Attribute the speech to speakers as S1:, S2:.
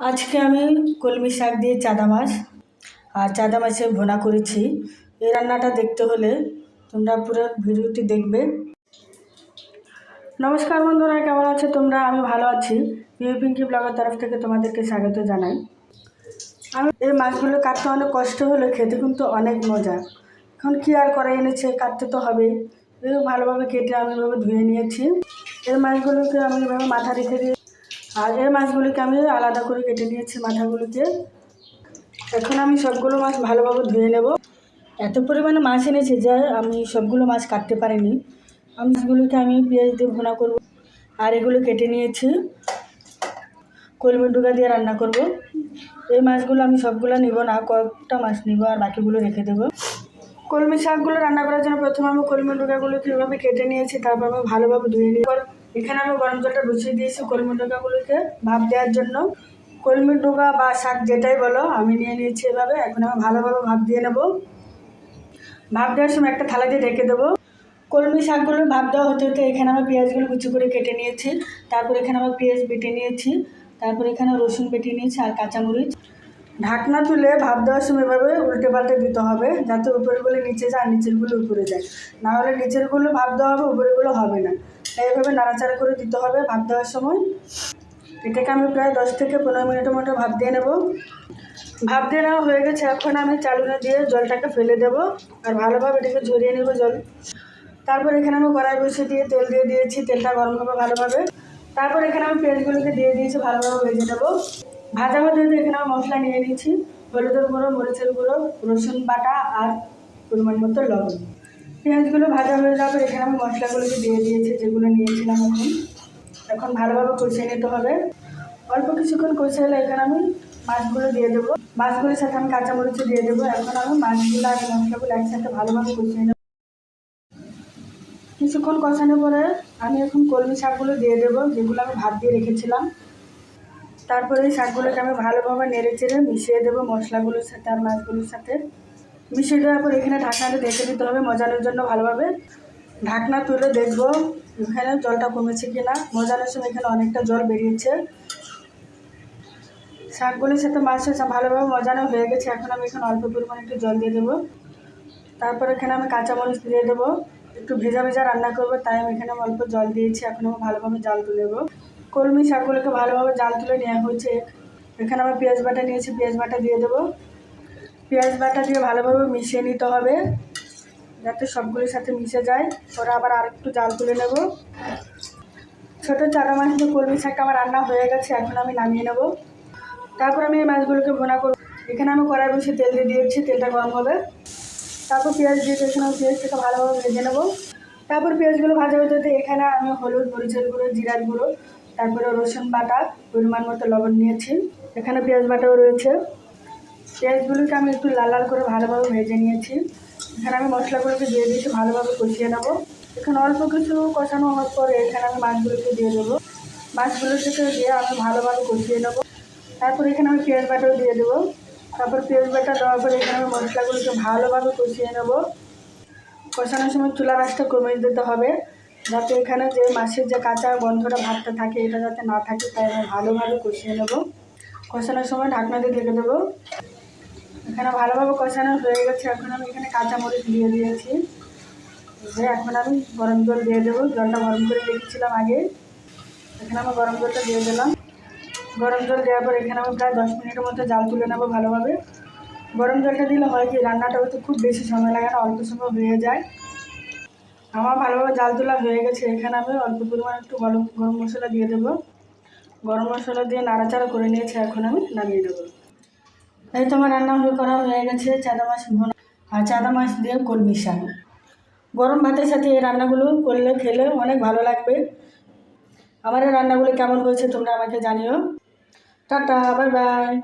S1: আজকে আমি কলমি শাক দিয়ে চাদা মাছ আর চাদা মাছের ভুনা করেছি। এই রান্নাটা দেখতে হলে তোমরা পুরো ভিডিওটি দেখবে। নমস্কার বন্ধুরা, কেমন আছো তোমরা? আমি ভালো আছি। পিউ পিঙ্কি ব্লগের তরফ থেকে তোমাদেরকে স্বাগত জানাই। আমি এই মাছগুলো কাটতে অনেক কষ্ট হলে খেতে কিন্তু অনেক মজা। এখন কী আর করে এনেছে, কাটতে তো হবে। ভালোভাবে কেটে আমি এভাবে ধুয়ে নিয়েছি। এই মাছগুলোকে আমি এভাবে মাথা রেখে দিয়ে আর এই মাছগুলোকে আমি আলাদা করে কেটে নিয়েছি মাথাগুলোকে এখন আমি সবগুলো মাছ ভালোভাবে ধুয়ে নেব। এত পরিমাণে মাছ এনেছি যে আমি সবগুলো মাছ কাটতে পারিনি। আমি মাছগুলোকে আমি পেঁয়াজ দিয়ে ভোনা করব আর এগুলো কেটে নিয়েছি। কলমি ডুগা দিয়ে রান্না করব। এই মাছগুলো আমি সবগুলো নিব না, কয়েকটা মাছ নিব আর বাকিগুলো রেখে দেবো। কলমি শাকগুলো রান্না করার জন্য প্রথমে আমি কলমি ডুগাগুলোকে এভাবে কেটে নিয়েছি তারপর আমি ভালোভাবে ধুয়ে নিই এখানে আমি গরম জলটা বসিয়ে দিয়েছি কলমি ডুগাগুলোকে ভাপ দেওয়ার জন্য। কলমি ডোকা বা শাক যেটাই বলো, আমি নিয়ে নিয়েছি এভাবে। এখন আমি ভালোভাবে ভাপ দিয়ে নেব। ভাপ দেওয়ার সময় একটা থালা দিয়ে রেখে দেবো। কলমি শাকগুলো ভাপ দেওয়া হতে হতে এখানে আমি পেঁয়াজগুলো কুচি করে কেটে নিয়েছি। তারপর এখানে আমি পেঁয়াজ বেটে নিয়েছি। তারপর এখানে রসুন বেটে নিয়েছি আর কাঁচামরিচ। ঢাকনা তুলে ভাপ দেওয়ার সময় এভাবে উল্টে পাল্টে দিতে হবে, যাতে উপরেরগুলো নিচে যায় আর নিচেরগুলো উপরে যায়। না হলে নিচেরগুলো ভাপ দেওয়া হবে উপরেগুলো হবে না। তাই এভাবে নাড়াচাড়া করে দিতে হবে ভাপ দেওয়ার সময়। এটাকে আমি প্রায় দশ থেকে পনেরো মিনিটের মতো ভাপ দিয়ে নেব। ভাপ দিয়ে নেওয়া হয়ে গেছে, এখন আমি চালুনে দিয়ে জলটাকে ফেলে দেবো আর ভালোভাবে এটাকে ঝরিয়ে নেব জল। তারপর এখানে আমি কড়াই বসিয়ে দিয়ে তেল দিয়ে দিয়েছি, তেলটা গরম হবে ভালোভাবে। তারপর এখানে আমি পেঁয়াজগুলোকে দিয়ে দিয়েছি, ভালোভাবে ভেজে নেব। ভাজা ভাজা হতে এখানে আমি মশলা নিয়ে নিয়েছি, হলুদের গুঁড়ো, মরিচের গুঁড়ো, রসুন বাটা আর পরিমাণ মতো লবণ। পেঁয়াজগুলো ভাজা হয়ে যাওয়ার এখানে আমি মশলাগুলোকে দিয়ে দিয়েছি, যেগুলো নিয়েছিলাম এখন। এখন ভালোভাবে কষিয়ে নিতে হবে। অল্প কিছুক্ষণ কষে হলে এখানে আমি মাছগুলো দিয়ে দেবো। মাছগুলোর সাথে আমি কাঁচামরিচ দিয়ে দেবো। এখন আমি মাছগুলো আর মশলাগুলো একসাথে ভালোভাবে কষিয়ে নেব। কিছুক্ষণ কষানোর পরে আমি এখন কলমি শাকগুলো দিয়ে দেবো, যেগুলো আমি ভাত দিয়ে রেখেছিলাম। তারপরে এই শাকগুলোকে আমি ভালোভাবে নেড়ে চেড়ে মিশিয়ে দেবো মশলাগুলোর সাথে আর মাছগুলোর সাথে। মিশিয়ে দেওয়ার পর এখানে ঢাকনাটা রেখে দিতে হবে মজানোর জন্য ভালোভাবে। ঢাকনা তুলে দেখব এখানে জলটা কমেছে কি না মজানোর সময় এখানে অনেকটা জল বেরিয়েছে। শাকগুলোর সাথে মাছের সা- ভালোভাবে মজানো হয়ে গেছে। এখন আমি এখানে অল্প পরিমাণে একটু জল দিয়ে দেবো। তারপর এখানে আমি কাঁচামরিচ দিয়ে দেবো। একটু ভেজা ভেজা রান্না করব, তাই আমি এখানে অল্প জল দিয়েছি। এখন আমি ভালোভাবে জাল তুলে দেবো কলমি শাকগুলোকে ভালোভাবে জাল তুলে নেওয়া হয়েছে। এখানে আমি পেঁয়াজ বাটা নিয়েছি, পেঁয়াজ বাটা দিয়ে দেবো। পেঁয়াজ বাটা দিয়ে ভালোভাবে মিশিয়ে নিতে হবে, যাতে সবগুলির সাথে মিশে যায়। পরে আবার আরেকটু জাল তুলে নেব। ছোটো চারা মাছ দিয়ে কলমি শাকটা আমার রান্না হয়ে গেছে, এখন আমি নামিয়ে নেব। তারপর আমি এই মাছগুলোকে ভোনা করব। এখানে আমি কড়াই বসে তেল দিয়ে দিয়েছি, তেলটা গরম হবে। তারপর পেঁয়াজ দিয়ে আমি পেঁয়াজটাকে ভালোভাবে ভেজে নেব। তারপর পেঁয়াজগুলো ভাজা হতে হতে এখানে আমি হলুদ, মরিচের গুঁড়ো, জিরার গুঁড়ো, তারপরে রসুন বাটা, পরিমাণ মতো লবণ নিয়েছি। এখানে পেঁয়াজ বাটাও রয়েছে। পেঁয়াজগুলোকে আমি একটু লাল লাল করে ভালোভাবে ভেজে নিয়েছি। এখানে আমি মশলাগুলোকে দিয়ে দিয়েছি ভালোভাবে কষিয়ে নেব। এখানে অল্প কিছু কষানো হওয়ার পরে এখানে আমি মাছগুলোকে দিয়ে দেবো। মাছগুলোকে দিয়ে আমি ভালোভাবে কষিয়ে নেব। তারপর এখানে আমি পেঁয়াজ বাটাও দিয়ে দেবো। তারপর পেঁয়াজ বাটা দেওয়ার পরে এখানে আমি মশলাগুলোকে ভালোভাবে কষিয়ে নেব। কষানোর সময় চুলা রাসটা কমিয়ে দিতে হবে। যাতে এখানে যে মাছের যে কাঁচা গন্ধটা, ভাতটা থাকে, এটা যাতে না থাকে, তাই আমি ভালোভাবে কষিয়ে নেব। কষানোর সময় ঢাকনা দিয়ে ঢেকে দেবো। এখানে ভালোভাবে কষানো হয়ে গেছে। এখন আমি এখানে কাঁচামরিচ দিয়ে দিয়েছি। দিয়ে এখন আমি গরম জল দিয়ে দেবো। জলটা গরম করে রেখেছিলাম আগে। এখানে আমি গরম জলটা দিয়ে দিলাম। গরম জল দেওয়ার পর এখানে আমি প্রায় দশ মিনিটের মধ্যে জাল তুলে নেব ভালোভাবে। গরম জলটা দিলে হয় কি, রান্নাটা হতে খুব বেশি সময় লাগে না, অল্প সময় হয়ে যায়। আমার ভালোভাবে জাল তোলা হয়ে গেছে। এখানে আমি অল্প পরিমাণ একটু গরম গরম মশলা দিয়ে দেবো। গরম মশলা দিয়ে নাড়াচাড়া করে নিয়েছি। এখন আমি নামিয়ে দেবো। এই তোমার রান্না করা হয়ে গেছে চাদা মাছ ভোনা আর চাদা মাছ দিয়ে কলমি শাক। গরম ভাতের সাথে এই রান্নাগুলো করলে, খেলে অনেক ভালো লাগবে। আমার এই রান্নাগুলো কেমন হয়েছে তোমরা আমাকে জানিও। Tata, bye bye.